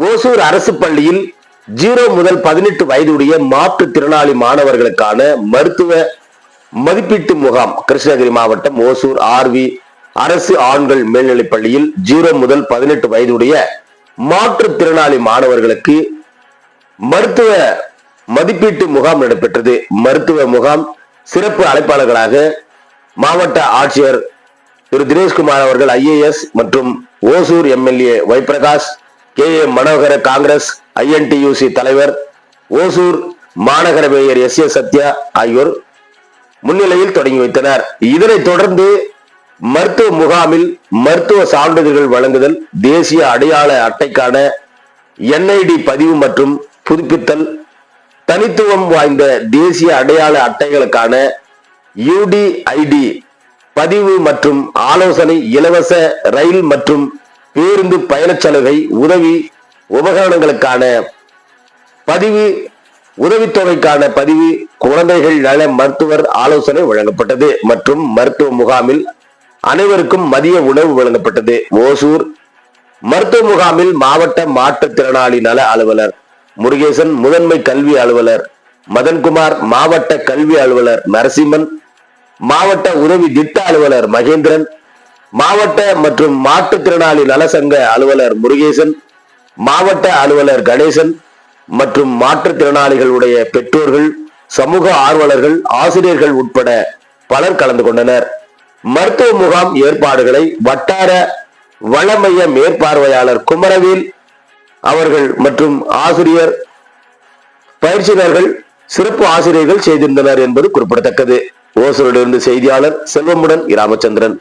ஓசூர் அரசு பள்ளியில் ஜீரோ முதல் பதினெட்டு வயதுடைய மாற்றுத்திறனாளி மாணவர்களுக்கான மருத்துவ மதிப்பீட்டு முகாம் கிருஷ்ணகிரி மாவட்டம் ஓசூர் ஆர்வி அரசு ஆண்கள் மேல்நிலைப் பள்ளியில் ஜீரோ முதல் பதினெட்டு வயதுடைய மாற்றுத்திறனாளி மாணவர்களுக்கு மருத்துவ மதிப்பீட்டு முகாம் நடைபெற்றது. மருத்துவ முகாம் சிறப்பு அழைப்பாளர்களாக மாவட்ட ஆட்சியர் திரு தினேஷ்குமார் அவர்கள் ஐஏஎஸ் மற்றும் Hosur MLA Y Prakash K A Manohara Congress INTUC தலைவர் ஓசூர் மாநகர மேயர் எஸ் ஏ சத்யா ஆகியோர் முன்னிலையில் தொடங்கி வைத்தனர். இதனைத் தொடர்ந்து மருத்துவ முகாமில் மருத்துவ சான்றிதழ்கள் வழங்குதல் தேசிய அடையாள அட்டைக்கான என்ஐடி பதிவு மற்றும் புதுப்பித்தல் தனித்துவம் வாய்ந்த தேசிய அடையாள அட்டைகளுக்கான யூடிஐடி பதிவு மற்றும் ஆலோசனை இலவச ரயில் மற்றும் பேருந்து பயண சலுகை உதவி உபகரணங்களுக்கான பதிவு உதவித்தொகைக்கான பதிவு குழந்தைகள் நல மருத்துவர் ஆலோசனை வழங்கப்பட்டது மற்றும் மருத்துவ முகாமில் அனைவருக்கும் மதிய உணவு வழங்கப்பட்டது. ஓசூர் மருத்துவ முகாமில் மாவட்ட மாற்றுத்திறனாளி நல அலுவலர் முருகேசன் முதன்மை கல்வி அலுவலர் மதன்குமார் மாவட்ட கல்வி அலுவலர் நரசிம்மன் மாவட்ட உதவி திட்ட அலுவலர் மகேந்திரன் மாவட்ட மற்றும் மாற்றுத்திறனாளி நலசங்க அலுவலர் முருகேசன் மாவட்ட அலுவலர் கணேசன் மற்றும் மாற்றுத்திறனாளிகளுடைய பெற்றோர்கள் சமூக ஆர்வலர்கள் ஆசிரியர்கள் உட்பட பலர் கலந்து கொண்டனர். மருத்துவ முகாம் ஏற்பாடுகளை வட்டார வளமைய மேற்பார்வையாளர் குமரவேல் அவர்கள் மற்றும் ஆசிரியர் பயிற்சியாளர்கள் சிறப்பு ஆசிரியர்கள் செய்திருந்தனர் என்பது குறிப்பிடத்தக்கது. ஓசூரிலிருந்து செய்தியாளர் செல்வமுடன் ராமச்சந்திரன்